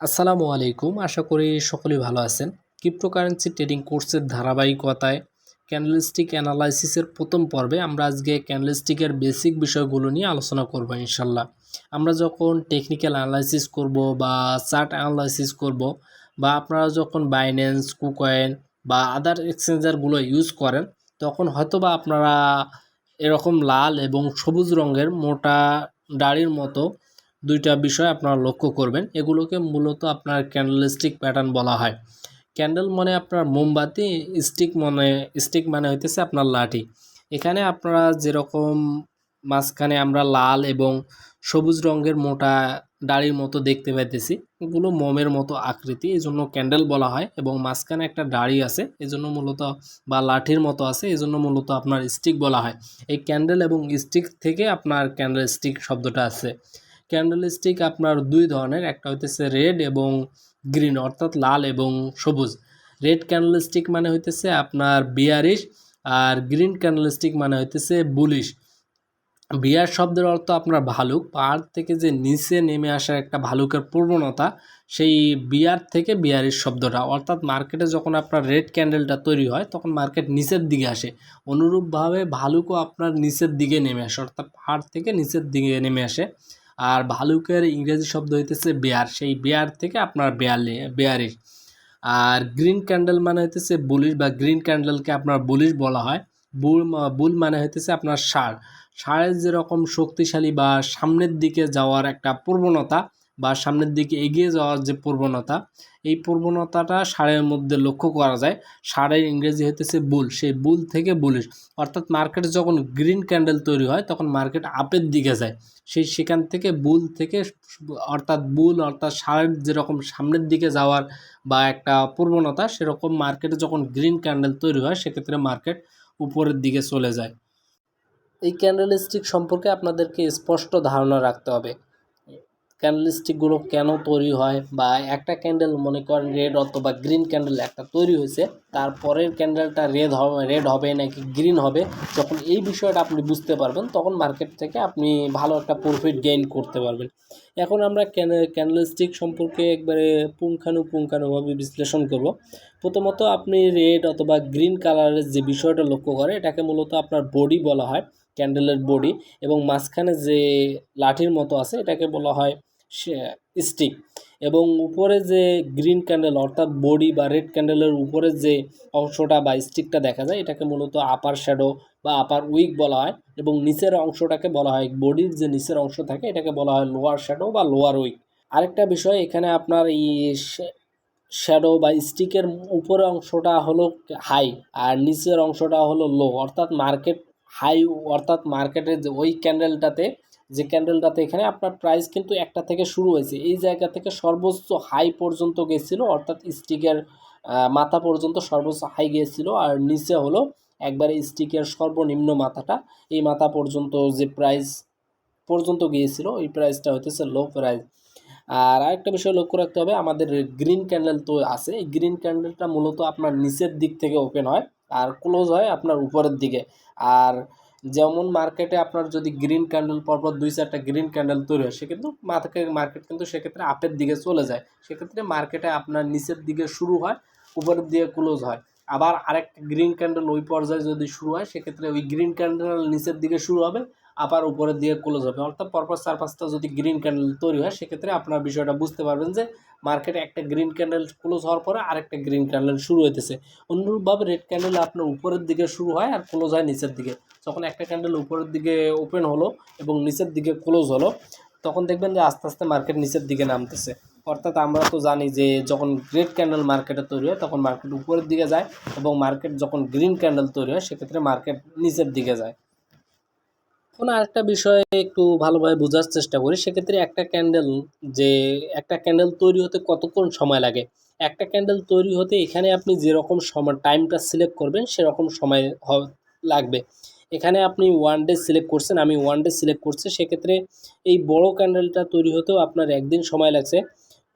আসসালামু আলাইকুম। আশা করি সকলেই ভালো আছেন। ক্রিপ্টোকারেন্সি ট্রেডিং কোর্সের ধারাবাহিকতায় ক্যান্ডেলস্টিক অ্যানালাইসিসের প্রথম পর্বে আমরা আজকে ক্যান্ডেলস্টিকের বেসিক বিষয়গুলো নিয়ে আলোচনা করব ইনশাল্লাহ। আমরা যখন টেকনিক্যাল অ্যানালাইসিস করব বা চার্ট অ্যানালাইসিস করব বা আপনারা যখন বাইন্যান্স কুকয়েন বা আদার এক্সচেঞ্জারগুলো ইউজ করেন, তখন হয়তো বা আপনারা এরকম লাল এবং সবুজ রঙের মোটা দাড়ির মতো দুইটা বিষয় আপনারা লক্ষ্য করবেন। এগুলোকে মূলত আপনার ক্যান্ডেলস্টিক প্যাটার্ন বলা হয়। ক্যান্ডেল মানে আপনার মোমবাতি স্টিক মানে স্টিক মানে হইতেছে আপনার লাঠি। এখানে আপনারা যেরকম মাঝখানে আমরা লাল এবং সবুজ রঙের মোটা দাড়ির মতো দেখতে পাইতেছি, এগুলো মোমের মতো আকৃতি এই জন্য ক্যান্ডেল বলা হয় এবং মাঝখানে একটা দাড়ি আছে এই জন্য মূলত, বা লাঠির মতো আছে এই জন্য মূলত আপনার স্টিক বলা হয়। এই ক্যান্ডেল এবং স্টিক থেকে আপনার ক্যান্ডেল স্টিক শব্দটা আছে। ক্যান্ডেল স্টিক আপনার দুই ধরনের, একটা হইতেছে রেড এবং গ্রিন অর্থাৎ লাল এবং সবুজ। রেড ক্যান্ডেল স্টিক মানে হইতেছে আপনার বিয়ারিশ আর গ্রিন ক্যান্ডেল স্টিক মানে হইতেছে বুলিশ বিয়ার শব্দের অর্থ আপনার ভালুক, পাহাড় থেকে যে নিচে নেমে আসার একটা ভালুকের প্রবণতা সেই বিয়ার থেকে বিয়ারের শব্দটা। অর্থাৎ মার্কেটে যখন আপনার রেড ক্যান্ডেলটা তৈরি হয়, তখন মার্কেট নিচের দিকে আসে। অনুরূপভাবে ভালুকও আপনার নিচের দিকে নেমে আসে, অর্থাৎ পাহাড় থেকে নিচের দিকে নেমে আসে। আর ভালুকের ইংরেজি শব্দ হইতেছে বেয়ার সেই বেয়ার থেকে আপনার বেয়ালে বেয়ারিশ আর গ্রিন ক্যান্ডেল মানে হইতেছে বুলিশ বা গ্রিন ক্যান্ডেলকে আপনার বুলিশ বলা হয়। বুল বুল মানে হইতেছে আপনার সার সারের যেরকম শক্তিশালী বা সামনের দিকে যাওয়ার একটা প্রবণতা বা সামনের দিকে এগিয়ে যাওয়ার যে প্রবণতা এই প্রবণতাটা সারের মধ্যে লক্ষ্য করা যায়। সারের ইংরেজি হইতেছে বুল। সেই বুল থেকে বুলিশ। অর্থাৎ মার্কেটে যখন গ্রিন ক্যান্ডেল তৈরি হয়, তখন মার্কেট আপের দিকে যায়। সেই সেখান থেকে বুল থেকে অর্থাৎ বুল অর্থাৎ সারের যেরকম সামনের দিকে যাওয়ার বা একটা প্রবণতা, সেরকম মার্কেটে যখন গ্রিন ক্যান্ডেল তৈরি হয়, সেক্ষেত্রে মার্কেট উপরের দিকে চলে যায়। এই ক্যান্ডেল স্টিক সম্পর্কে আপনাদেরকে স্পষ্ট ধারণা রাখতে হবে। ক্যান্ডেল স্টিকগুলো কেন তৈরি হয় বা একটা ক্যান্ডেল মনে করেন রেড অথবা গ্রিন ক্যান্ডেল একটা তৈরি হয়েছে তারপরের ক্যান্ডেলটা রেড হবে রেড হবে নাকি গ্রিন হবে, যখন এই বিষয়টা আপনি বুঝতে পারবেন, তখন মার্কেট থেকে আপনি ভালো একটা প্রফিট গেইন করতে পারবেন। এখন আমরা ক্যান্ডেল স্টিক সম্পর্কে একবারে পুঙ্খানুপুঙ্খানুভাবে বিশ্লেষণ করব। প্রথমত আপনি রেড অথবা গ্রিন কালারের যে বিষয়টা লক্ষ্য করে, এটাকে মূলত আপনার বডি বলা হয় ক্যান্ডেলের বডি এবং মাঝখানে যে লাঠির মতো আছে, এটাকে বলা হয় স্টিক এবং উপরে যে গ্রিন ক্যান্ডেল অর্থাৎ বডি বা রেড ক্যান্ডেলের উপরে যে অংশটা বা স্টিকটা দেখা যায়, এটাকে মূলত আপার শ্যাডো বা আপার উইক বলা হয় এবং নিচের অংশটাকে বলা হয়, বডির যে নিচের অংশ থাকে, এটাকে বলা হয় লোয়ার শ্যাডো বা লোয়ার উইক আরেকটা বিষয়, এখানে আপনার এই শ্যাডো বা স্টিকের উপরের অংশটা হলো হাই আর নিচের অংশটা হলো লো অর্থাৎ মার্কেট হাই অর্থাৎ মার্কেটের যে ওই ক্যান্ডেলটাতে যে ক্যান্ডেলটাতে এখানে আপনার প্রাইস কিন্তু একটা থেকে শুরু হয়েছে। এই জায়গা থেকে সর্বোচ্চ হাই পর্যন্ত গেছিল, অর্থাৎ স্টিকের মাথা পর্যন্ত সর্বোচ্চ হাই গিয়েছিল। আর নিচে হলো একবারে স্টিকের সর্বনিম্ন মাথাটা। এই মাথা পর্যন্ত যে প্রাইস পর্যন্ত গিয়েছিল এই প্রাইসটা হইতেছে লো প্রাইস আর আরেকটা বিষয় লক্ষ্য রাখতে হবে, আমাদের গ্রিন ক্যান্ডেল তো আছে। এই গ্রিন ক্যান্ডেলটা মূলত আপনার নিচের দিক থেকে ওপেন হয়, আর ক্লোজ হয় আপনার উপরের দিকে। আর যেমন মার্কেটে আপনার যদি গ্রিন ক্যান্ডেল পরপর দুই চারটা গ্রিন ক্যান্ডেল তৈরি হয়, সেক্ষেত্রে মার্কেট মার্কেট কিন্তু সেক্ষেত্রে আপের দিকে চলে যায়। সেক্ষেত্রে মার্কেটে আপনার নিচের দিকে শুরু হয়, উপরের দিকে ক্লোজ হয়। আবার আরেকটা গ্রিন ক্যান্ডেল ওই পর্যায়ে যদি শুরু হয়, সেক্ষেত্রে ওই গ্রিন ক্যান্ডেল নিচের দিকে শুরু হবে আবার উপরের দিকে ক্লোজ হবে। অর্থাৎ পরপর চার পাঁচটা যদি গ্রিন ক্যান্ডেল তৈরি হয়, সেক্ষেত্রে আপনার বিষয়টা বুঝতে পারবেন যে মার্কেটে একটা গ্রিন ক্যান্ডেল ক্লোজ হওয়ার পরে আরেকটা গ্রিন ক্যান্ডেল শুরু হইতেছে। অনুরূপভাবে রেড ক্যান্ডেল আপনার উপরের দিকে শুরু হয় আর ক্লোজ হয় নিচের দিকে। যখন একটা ক্যান্ডেল উপরের দিকে ওপেন হলো এবং নিচের দিকে ক্লোজ হলো, তখন দেখবেন যে আস্তে আস্তে মার্কেট নিচের দিকে নামতেছে। অর্থাৎ আমরা তো জানি যে যখন রেড ক্যান্ডেল মার্কেটে তৈরি হয়, তখন মার্কেট উপরের দিকে যায় এবং মার্কেট যখন গ্রিন ক্যান্ডেল তৈরি হয়, সেক্ষেত্রে মার্কেট নিচের দিকে যায়। এখন আরেকটা বিষয় একটু ভালোভাবে বোঝার চেষ্টা করি, সেক্ষেত্রে একটা ক্যান্ডেল যে, একটা ক্যান্ডেল তৈরি হতে কতক্ষণ সময় লাগে? একটা ক্যান্ডেল তৈরি হতে এখানে আপনি যেরকম সময় টাইমটা সিলেক্ট করবেন, সেরকম সময় লাগবে। এখানে আপনি ওয়ান ডে সিলেক্ট করছেন, আমি ওয়ান ডে সিলেক্ট করছি, সেক্ষেত্রে এই বড় ক্যান্ডেলটা তৈরি হতেও আপনার একদিন সময় লাগছে।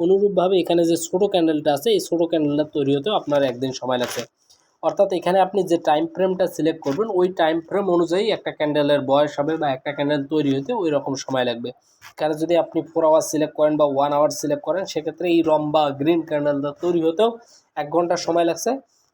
অনুরূপভাবে এখানে যে ছোটো ক্যান্ডেলটা আছে, এই ছোটো ক্যান্ডেলটা তৈরি হতেও আপনার একদিন সময় লাগছে। অর্থাৎ এখানে আপনি যে টাইম ফ্রেমটা সিলেক্ট করবেন, ওই টাইম ফ্রেম অনুযায়ী একটা ক্যান্ডেলের বয়স হবে বা একটা ক্যান্ডেল তৈরি হতে ওই রকম সময় লাগবে। কারণ যদি আপনি ফোর আওয়ার সিলেক্ট করেন বা ওয়ান আওয়ার সিলেক্ট করেন, সেক্ষেত্রে এই লম্বা গ্রিন ক্যান্ডেলটা তৈরি হতেও এক ঘণ্টা সময় লাগছে।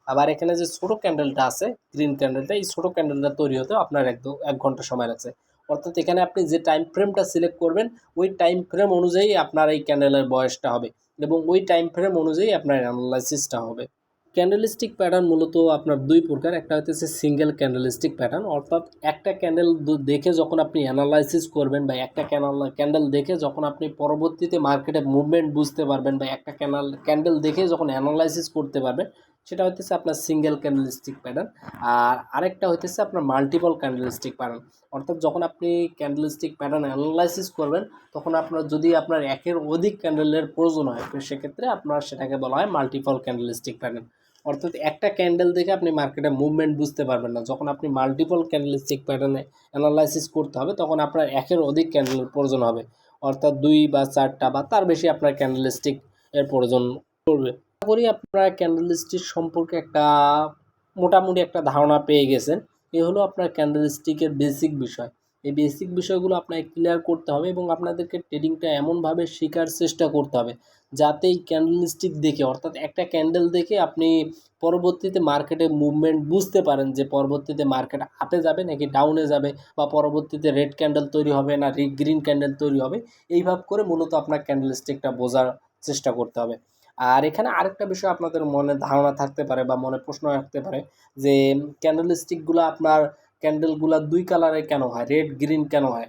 আবার এখানে যে ছোটো ক্যান্ডেলটা আছে গ্রিন ক্যান্ডেলটা এই ছোটো ক্যান্ডেলটা তৈরি হতেও আপনার একদম এক ঘণ্টা সময় লাগছে। অর্থাৎ এখানে আপনি যে টাইম ফ্রেমটা সিলেক্ট করবেন, ওই টাইম ফ্রেম অনুযায়ী আপনার এই ক্যান্ডেলের বয়সটা হবে এবং ওই টাইম ফ্রেম অনুযায়ী আপনার অ্যানালাইসিসটা হবে। ক্যান্ডেলিস্টিক প্যাটার্ন মূলত আপনার দুই প্রকার। একটা হচ্ছে সিঙ্গেল ক্যান্ডেলিস্টিক প্যাটার্ন অর্থাৎ একটা ক্যান্ডেল দেখে যখন আপনি অ্যানালাইসিস করবেন বা একটা ক্যানাল ক্যান্ডেল দেখে যখন আপনি পরবর্তীতে মার্কেটে মুভমেন্ট বুঝতে পারবেন বা একটা ক্যানাল ক্যান্ডেল দেখে যখন অ্যানালাইসিস করতে পারবেন সেটা হইতেছে আপনার সিঙ্গেল ক্যান্ডেলস্টিক প্যাটার্ন আর আরেকটা হইতেছে আপনার মাল্টিপল ক্যান্ডেলিস্টিক প্যাটার্ন অর্থাৎ যখন আপনি ক্যান্ডেলস্টিক প্যাটার্ন অ্যানালাইসিস করবেন, তখন আপনার যদি আপনার একের অধিক ক্যান্ডেলের প্রয়োজন হয়, তো সেক্ষেত্রে আপনার সেটাকে বলা হয় মাল্টিপল ক্যান্ডেলিস্টিক প্যাটার্ন অর্থাৎ একটা ক্যান্ডেল দেখে আপনি মার্কেটে মুভমেন্ট বুঝতে পারবেন না। যখন আপনি মাল্টিপল ক্যান্ডেলিস্টিক প্যাটার্নে অ্যানালাইসিস করতে হবে, তখন আপনার একের অধিক ক্যান্ডেলের প্রয়োজন হবে। অর্থাৎ দুই বা চারটা বা তার বেশি আপনার ক্যান্ডেলিস্টিক এর প্রয়োজন পড়বে। করি আপনারা ক্যান্ডেলস্টিক সম্পর্কে একটা মোটামুটি একটা ধারণা পেয়ে গেছেন। এ হলো আপনার ক্যান্ডেল স্টিকের বেসিক বিষয়। এই বেসিক বিষয়গুলো আপনাকে ক্লিয়ার করতে হবে এবং আপনাদেরকে ট্রেডিংটা এমনভাবে শেখার চেষ্টা করতে হবে যাতে এই ক্যান্ডেলস্টিক দেখে, অর্থাৎ একটা ক্যান্ডেল দেখে আপনি পরবর্তীতে মার্কেটে মুভমেন্ট বুঝতে পারেন যে পরবর্তীতে মার্কেট আপে যাবে নাকি ডাউনে যাবে বা পরবর্তীতে রেড ক্যান্ডেল তৈরি হবে না গ্রিন ক্যান্ডেল তৈরি হবে। এইভাবে করে মূলত আপনার ক্যান্ডেলস্টিকটা বোঝার চেষ্টা করতে হবে। আর এখানে আরেকটা বিষয় আপনাদের মনে ধারণা থাকতে পারে বা মনে প্রশ্ন রাখতে পারে যে ক্যান্ডেল স্টিকগুলো আপনার ক্যান্ডেলগুলো দুই কালারে কেন হয়? রেড গ্রিন কেন হয়?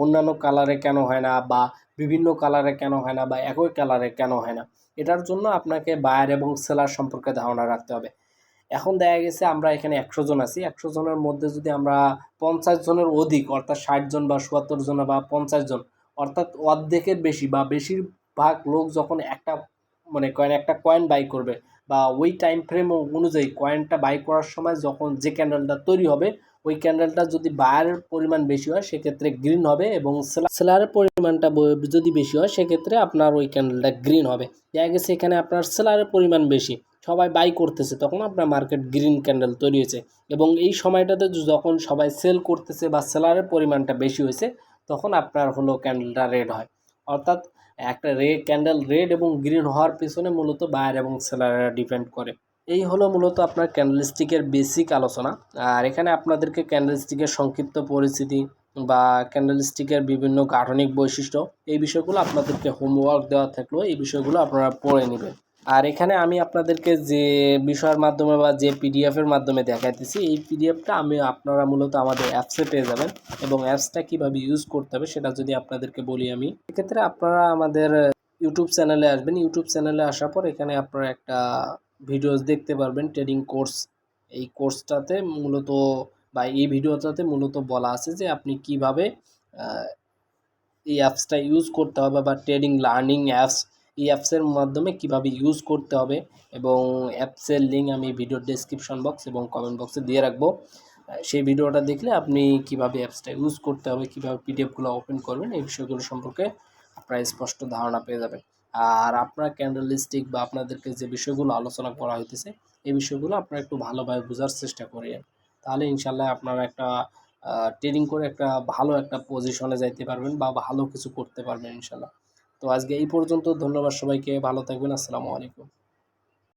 অন্যান্য কালারে কেন হয় না? বা বিভিন্ন কালারে কেন হয় না? বা একই কালারে কেন হয় না? এটার জন্য আপনাকে বায়ার এবং সেলার সম্পর্কে ধারণা রাখতে হবে। এখন দেখা গেছে আমরা এখানে একশো জন আছি। একশো জনের মধ্যে যদি আমরা পঞ্চাশ জনের অধিক, অর্থাৎ ষাট জন বা চুয়াত্তর জন বা পঞ্চাশ জন, অর্থাৎ অর্ধেকের বেশি বা বেশিরভাগ লোক যখন একটা মানে কয়েন একটা কয়েন বাই করবে বা ওই টাইম ফ্রেম অনুযায়ী কয়েনটা বাই করার সময় যখন যে ক্যান্ডেলটা তৈরি হবে, ওই ক্যান্ডেলটা যদি বায়ারের পরিমাণ বেশি হয়, সেক্ষেত্রে গ্রিন হবে এবং সেলারের পরিমাণটা যদি বেশি হয়, সেক্ষেত্রে আপনার ওই ক্যান্ডেলটা গ্রিন হবে। দেখা গেছে এখানে আপনার সেলারের পরিমাণ বেশি, সবাই বাই করতেছে, তখন আপনার মার্কেট গ্রিন ক্যান্ডেল তৈরি হয়েছে এবং এই সময়টাতে যখন সবাই সেল করতেছে বা সেলারের পরিমাণটা বেশি হয়েছে, তখন আপনার হলো ক্যান্ডেলটা রেড হয়। অর্থাৎ একটা রে ক্যান্ডেল রেড এবং গ্রিন হওয়ার পিছনে মূলত বায়ার এবং সেলারেরা ডিপেন্ড করে। এই হলো মূলত আপনার ক্যান্ডেলস্টিকের বেসিক আলোচনা। আর এখানে আপনাদেরকে ক্যান্ডেলস্টিকের সংক্ষিপ্ত পরিস্থিতি বা ক্যান্ডেলস্টিকের বিভিন্ন গাঠনিক বৈশিষ্ট্য এই বিষয়গুলো আপনাদেরকে হোমওয়ার্ক দেওয়া থাকলেও এই বিষয়গুলো আপনারা পড়ে নেবেন। আর এখানে আমি আপনাদেরকে যে বিষয়ের মাধ্যমে বা যে পিডিএফের মাধ্যমে দেখাইতেছি, এই পিডিএফটা আমি আপনারা মূলত আমাদের অ্যাপসে পেয়ে যাবেন এবং অ্যাপসটা কীভাবে ইউজ করতে হবে সেটা যদি আপনাদেরকে বলি আমি। এক্ষেত্রে আপনারা আমাদের ইউটিউব চ্যানেলে আসবেন। ইউটিউব চ্যানেলে আসার পর এখানে আপনারা একটা ভিডিওস দেখতে পারবেন ট্রেডিং কোর্স এই কোর্সটাতে মূলত বা এই ভিডিওটাতে মূলত বলা আছে যে আপনি কীভাবে এই অ্যাপসটা ইউজ করতে হবে বা ট্রেডিং লার্নিং অ্যাপস এই অ্যাপসের মাধ্যমে কীভাবে ইউজ করতে হবে এবং অ্যাপসের লিঙ্ক আমি ভিডিওর ডেসক্রিপশন বক্স এবং কমেন্ট বক্সে দিয়ে রাখব। সেই ভিডিওটা দেখলে আপনি কীভাবে অ্যাপসটা ইউজ করতে হবে, কীভাবে পিডিএফগুলো ওপেন করবেন, এই বিষয়গুলো সম্পর্কে আপনারা স্পষ্ট ধারণা পেয়ে যাবেন। আর আপনার ক্যান্ডেলিস্টিক বা আপনাদেরকে যে বিষয়গুলো আলোচনা করা হইতেছে, এই বিষয়গুলো আপনারা একটু ভালোভাবে বোঝার চেষ্টা করেন তাহলে ইনশাল্লাহ আপনারা একটা ট্রেডিং করে একটা ভালো একটা পজিশনে যাইতে পারবেন বা ভালো কিছু করতে পারবেন ইনশাল্লাহ তো আজকে এই পর্যন্ত ধন্যবাদ সবাইকে ভালো থাকবেন আসসালামু আলাইকুম।